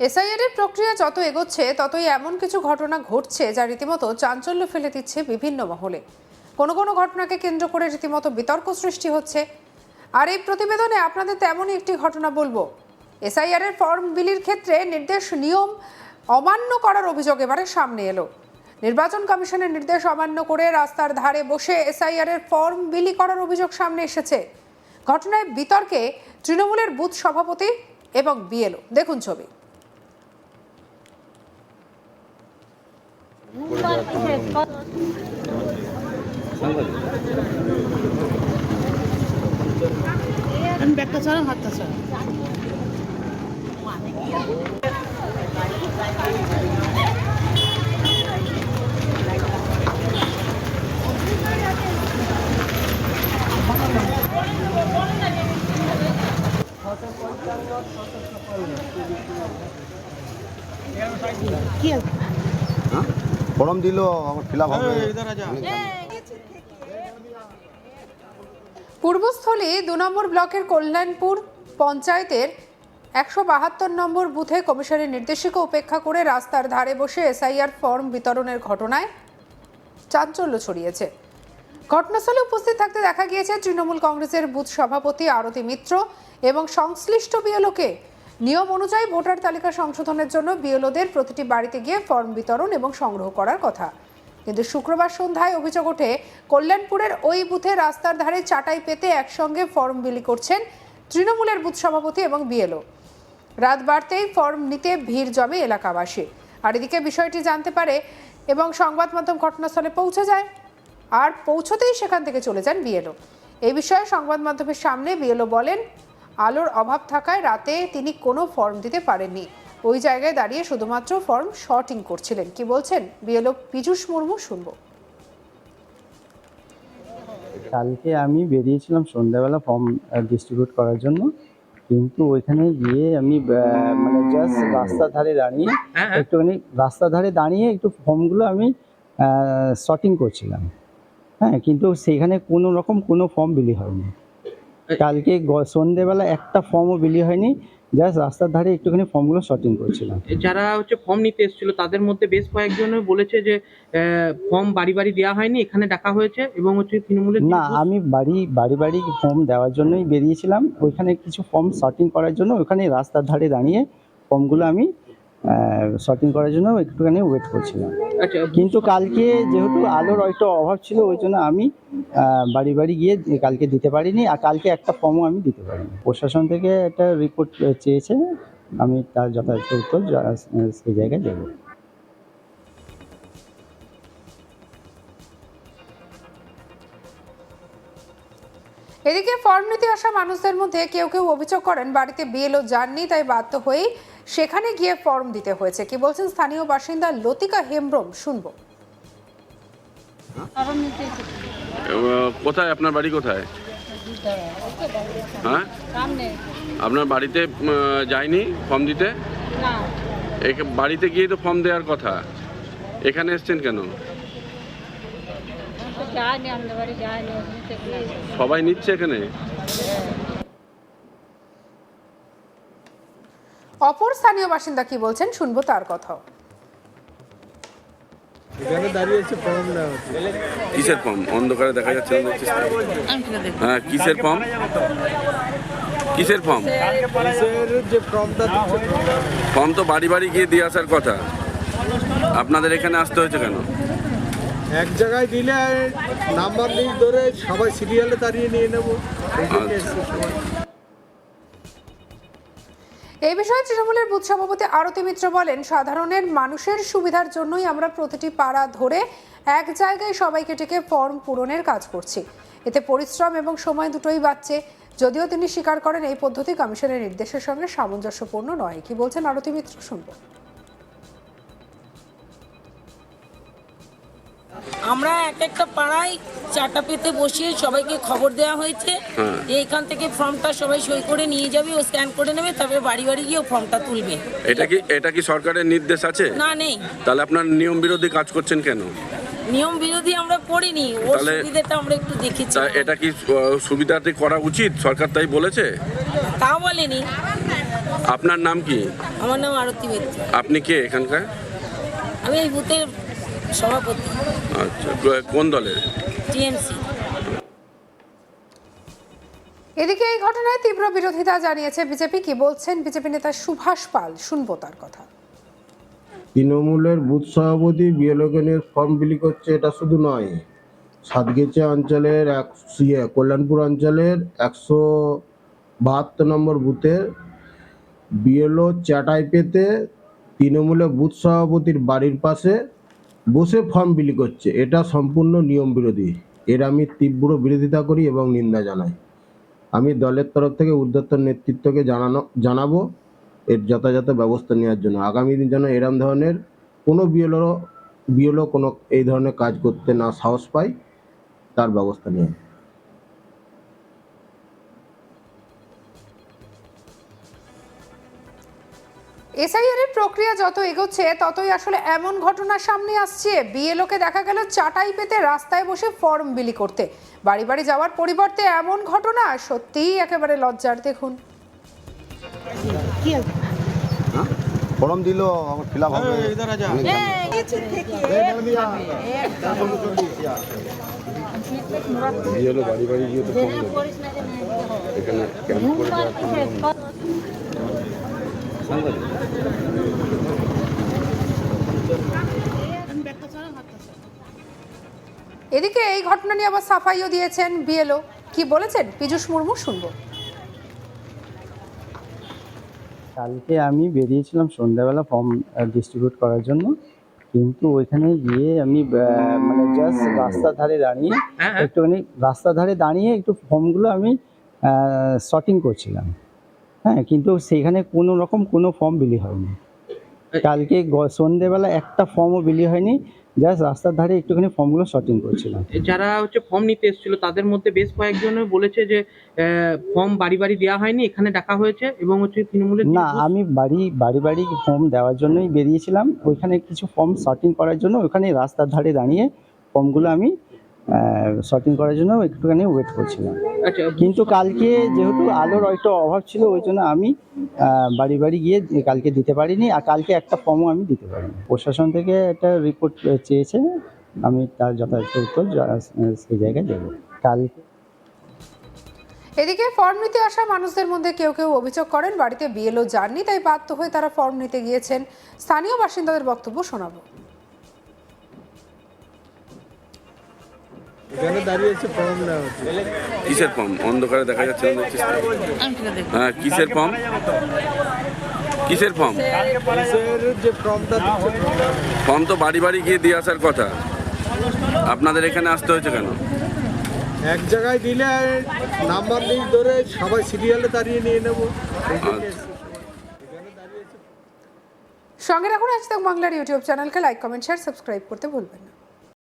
SIR এর প্রক্রিয়া যত এগোচ্ছে, ততই এমন কিছু ঘটনা ঘটছে যা রীতিমতো চাঞ্চল্য ফেলে দিচ্ছে বিভিন্ন মহলে। কোনো কোনো ঘটনাকে কেন্দ্র করে রীতিমতো বিতর্ক সৃষ্টি হচ্ছে। আর এই প্রতিবেদনে আপনাদের তেমনই একটি ঘটনা বলব। এসআইআর এর ফর্ম বিলির ক্ষেত্রে নির্দেশ, নিয়ম অমান্য করার অভিযোগ এবারে সামনে এলো। নির্বাচন কমিশনের নির্দেশ অমান্য করে রাস্তার ধারে বসে এসআইআর এর ফর্ম বিলি করার অভিযোগ সামনে এসেছে। ঘটনায় বিতর্কে তৃণমূলের বুথ সভাপতি এবং বিএলও দেখুন ছবি। আমি ব্যাগটা ছাড়া হাতটা ছাড়া কি আছে? হ্যাঁ দিল আমার ফিল আপ হবে। পূর্বস্থলী দু নম্বর ব্লকের কল্যাণপুর পঞ্চায়েতের একশো বাহাত্তর নম্বর বুথে কমিশনের নির্দেশিকা উপেক্ষা করে রাস্তার ধারে বসে এসআইআর ফর্ম বিতরণের ঘটনায় চাঞ্চল্য ছড়িয়েছে। ঘটনাস্থলে উপস্থিত থাকতে দেখা গিয়েছে তৃণমূল কংগ্রেসের বুথ সভাপতি আরতি মিত্র এবং সংশ্লিষ্ট বিএলওকে নিয়ম অনুযায়ী ভোটার তালিকা সংশোধনের জন্য বিএলওদের প্রতিটি বাড়িতে গিয়ে ফর্ম বিতরণ এবং সংগ্রহ করার কথা। কিন্তু শুক্রবার সন্ধ্যায় অভিযোগ ওঠে, কল্যাণপুরের ওই বুথে রাস্তার ধারে চাটাই পেতে একসঙ্গে ফর্ম বিলি করছেন তৃণমূলের বুথ সভাপতি এবং বিএলও। রাত বাড়তেই ফর্ম নিতে ভিড় জমে এলাকাবাসী আর এদিকে বিষয়টি জানতে পারে এবং সংবাদ মাধ্যম ঘটনাস্থলে পৌঁছে যায়। আর পৌঁছতেই সেখান থেকে চলে যান বিএলও। এই বিষয়ে সংবাদ মাধ্যমের সামনে বিএলও বলেন আলোর অভাব থাকায় রাতে তিনি কোনো ফর্ম দিতে পারেননি। ওই জায়গায় দাঁড়িয়ে শুধুমাত্র ফর্ম শর্টিং করছিলেন। কি বলছেন বিএলও পীযূষ মুর্মু শুনব। কালকে আমি বেরিয়েছিলাম সন্ধ্যাবেলা ফর্ম ডিস্ট্রিবিউট করার জন্য। কিন্তু ওইখানে গিয়ে আমি মানে জাস্ট রাস্তার ধারে দাঁড়িয়ে একটুখানি রাস্তার ধারে দাঁড়িয়ে একটু ফর্মগুলো আমি শর্টিং করছিলাম। হ্যাঁ কিন্তু সেখানে কোনো রকম কোনো ফর্ম বিলি হয়নি। কালকে সন্ধ্যেবেলা একটা ফর্মও বিলি হয়নি জাস্ট রাস্তার ধারে একটুখানি ফর্মগুলো শর্টিং করছিলাম। যারা হচ্ছে ফর্ম নিতে এসেছিল তাদের মধ্যে বেশ কয়েকজন বলেছে যে ফর্ম বাড়ি বাড়ি দেওয়া হয়নি এখানে ডাকা হয়েছে এবং হচ্ছে তৃণমূলের না আমি বাড়ি বাড়ি বাড়ি ফর্ম দেওয়ার জন্যই বেরিয়েছিলাম। ওইখানে কিছু ফর্ম শর্টিং করার জন্য ওখানে রাস্তার ধারে দাঁড়িয়ে ফর্মগুলো আমি শর্টিং করার জন্য একটুখানি ওয়েট করছিলাম। আচ্ছা কিন্তু কালকে যেহেতু আলোর একটু অভাব ছিল ওই জন্য আমি বাড়ি বাড়ি গিয়ে কালকে দিতে পারিনি আর কালকে একটা ফর্মও আমি দিতে পারিনি। প্রশাসন থেকে একটা রিপোর্ট চেয়েছে আমি তার যথাযথ উত্তর সেই জায়গায় দেবো। এদিকে ফর্ম নিতে আসা মানুষদের মধ্যে কেউ কেউ অভিযোগ করেন বাড়িতে বিএলও যাননি তাই বাধ্য হয়েই সেখানে গিয়ে ফর্ম দিতে হয়েছে। কি বলছেন স্থানীয় বাসিন্দা লতিকা হেমব্রম? শুনব। কোথায়? আপনার বাড়ি কোথায়? হ্যাঁ? আপনার বাড়িতে যায়নি ফর্ম দিতে? বাড়িতে গিয়ে তো ফর্ম দেওয়ার কথা। এখানে এসছেন কেন? সবাই নিচ্ছে এখানে? অপর স্থানীয় বাসিন্দা কি বলছেন শুনব তার কথাও। কিসের ফর্ম? অন্ধকারে দেখা যাচ্ছে না দেখছিস হ্যাঁ কিসের ফর্ম? কিসের ফর্ম? ফর্ম তো বাড়ি বাড়ি গিয়ে দিয়ে আসার কথা। আপনাদের এখানে আসতে হয়েছে কেন? এক জায়গায় দিলে নাম্বার লিস্ট ধরে সবাই সিরিয়ালে দাঁড়িয়ে নিয়ে নেব। এই জন্য আচ্ছা। সবাই। এই বিষয়ে তৃণমূলের বুথ সভাপতি আরতি মিত্র বলেন, সাধারণের মানুষের সুবিধার জন্যই আমরা প্রতিটি পাড়া ধরে এক জায়গায় সবাইকে ডেকে ফর্ম পূরণের কাজ করছি। এতে পরিশ্রম এবং সময় দুটোই বাঁচছে। যদিও তিনি স্বীকার করেন, এই পদ্ধতি কমিশনের নির্দেশের সঙ্গে সামঞ্জস্যপূর্ণ নয়। কি বলছেন আরতি মিত্র শুনব। আমরা এক একটা পাড়ায় চারটা পেতে বসিয়ে সবাইকে খবর দেওয়া হয়েছে। হ্যাঁ। যে এখান থেকে ফর্মটা সবাই সই করে নিয়ে যাবে ও স্ক্যান করে নেবে তারপরে বাড়ি বাড়ি গিয়ে ফর্মটা তুলবে। এটা কি এটা কি সরকারের নির্দেশ আছে? না নেই। তাহলে আপনার নিয়ম বিরোধী কাজ করছেন কেন? নিয়ম বিরোধী আমরা করিনি ওর সুবিধাটা আমরা একটু দেখেছি। এটা কি সুবিধাতে করা উচিত? সরকার তাই বলেছে? তাও বলেনি। আপনার নাম কি? আমার নাম আরতি মিত্র আপনি কে এখানকার? আমি এই বুথের সভাপতি। আচ্ছা কোন দলের? টিএমসি। এদিকে এই ঘটনায় তীব্র বিরোধিতা জানিয়েছে বিজেপি। কি বলছেন বিজেপি নেতা সুভাষ পাল? শুনব তার কথা। তৃণমূলের বুথ সভাপতি বিএলওকে নিয়ে ফর্ম বিলি করছে এটা শুধু নয়। সাতগেচা অঞ্চলের এক ইয়ে, কল্যাণপুর অঞ্চলের একশো বাহাত্তর নম্বর বুথের বিএলও চাটাই পেতে তৃণমূলের বুথ সভাপতির বাড়ির পাশে বসে ফর্ম বিলি করছে। এটা সম্পূর্ণ নিয়ম বিরোধী। এর আমি তীব্র বিরোধিতা করি এবং নিন্দা জানাই। আমি দলের তরফ থেকে উদ্যোক্তর নেতৃত্বকে জানানো, জানাব এর যথাযথ ব্যবস্থা নেওয়ার জন্য। আগামী দিন যেন এরম ধরনের কোনো বিএলও বিএলও কোনো এই ধরনের কাজ করতে না সাহস পায়, তার ব্যবস্থা নেওয়া এসআইআর এর প্রক্রিয়া যত এগোচ্ছে ততই আসলে এমন ঘটনা সামনে আসছে বিএলওকে দেখা গেল চাটাই পেতে রাস্তায় বসে ফর্ম বিলি করতে বাড়ি বাড়ি যাওয়ার পরিবর্তে এমন ঘটনা সত্যিই একেবারে লজ্জার দেখুন কি হ্যাঁ ফর্ম দিল আমার ফিল আপ হবে আমি বাড়ি বাড়ি গিয়ে তো ফর্ম এখানে ক্যাম্প করে দেওয়ার কোনো নিয়ম নেই। সাংবাদিক আমি ব্যাগটা চালাম হাতটা চালাম এদিকে এই ঘটনা নিয়ে আবার সাফাইও দিয়েছেন বিএলও। কি বলেছেন? পীযূষ মুর্মু শুনব। কালকে আমি বেরিয়েছিলাম সন্ধ্যাবেলা ফর্ম ডিস্ট্রিবিউট করার জন্য। কিন্তু ওইখানে গিয়ে আমি আহ, মানে জাস্ট রাস্তার ধারে দাঁড়িয়ে হ্যাঁ, হ্যাঁ। একটুখানি রাস্তার ধারে দাঁড়িয়ে একটু ফর্মগুলো আমি শর্টিং করছিলাম। হ্যাঁ কিন্তু সেখানে কোনো রকম কোনো ফর্ম বিলি হয়নি। কালকে সন্ধ্যেবেলা একটা ফর্মও বিলি হয়নি জাস্ট রাস্তার ধারে একটুখানি ফর্মগুলো শর্টিং করছিলাম। যারা হচ্ছে ফর্ম নিতে এসেছিল তাদের মধ্যে বেশ কয়েকজন বলেছে যে ফর্ম বাড়ি বাড়ি দেওয়া হয়নি এখানে ডাকা হয়েছে এবং হচ্ছে তৃণমূলের না আমি বাড়ি বাড়ি বাড়ি ফর্ম দেওয়ার জন্যই বেরিয়েছিলাম। ওইখানে কিছু ফর্ম শর্টিং করার জন্য ওখানে রাস্তার ধারে দাঁড়িয়ে ফর্মগুলো আমি শর্টিং করার জন্য একটুখানি ওয়েট করছিলাম। আচ্ছা। কিন্তু কালকে যেহেতু আলোর একটু অভাব ছিল ওই জন্য আমি বাড়ি বাড়ি গিয়ে কালকে দিতে পারিনি আর কালকে একটা ফর্মও আমি দিতে পারিনি। প্রশাসন থেকে একটা রিপোর্ট চেয়েছে আমি তার যথাযথ উত্তর সেই জায়গায় দেবো। কালকে। এদিকে ফর্ম নিতে আসা মানুষদের মধ্যে কেউ কেউ অভিযোগ করেন বাড়িতে বিএলও যাননি তাই বাধ্য হয়ে তারা ফর্ম নিতে গিয়েছেন। স্থানীয় বাসিন্দাদের বক্তব্য শোনাবো। এখানে দাঁড়িয়েছে ফর্ম নেওয়া কিসের ফর্ম? অন্ধকারে দেখা যাচ্ছে না হ্যাঁ কিসের ফর্ম? কিসের ফর্ম? কিসের যে ফর্মটা ফর্ম তো বাড়ি বাড়ি গিয়ে দিয়ে আসার কথা। আপনাদের এখানে আসতে হয়েছে কেন? এক জায়গায় দিলে নাম্বার লিস্ট ধরে সবাই সিরিয়ালে দাঁড়িয়ে নিয়ে নেব। সঙ্গে রাখুন আজ তক বাংলার ইউটিউব চ্যানেলকে লাইক কমেন্ট শেয়ার সাবস্ক্রাইব করতে ভুলবেন না।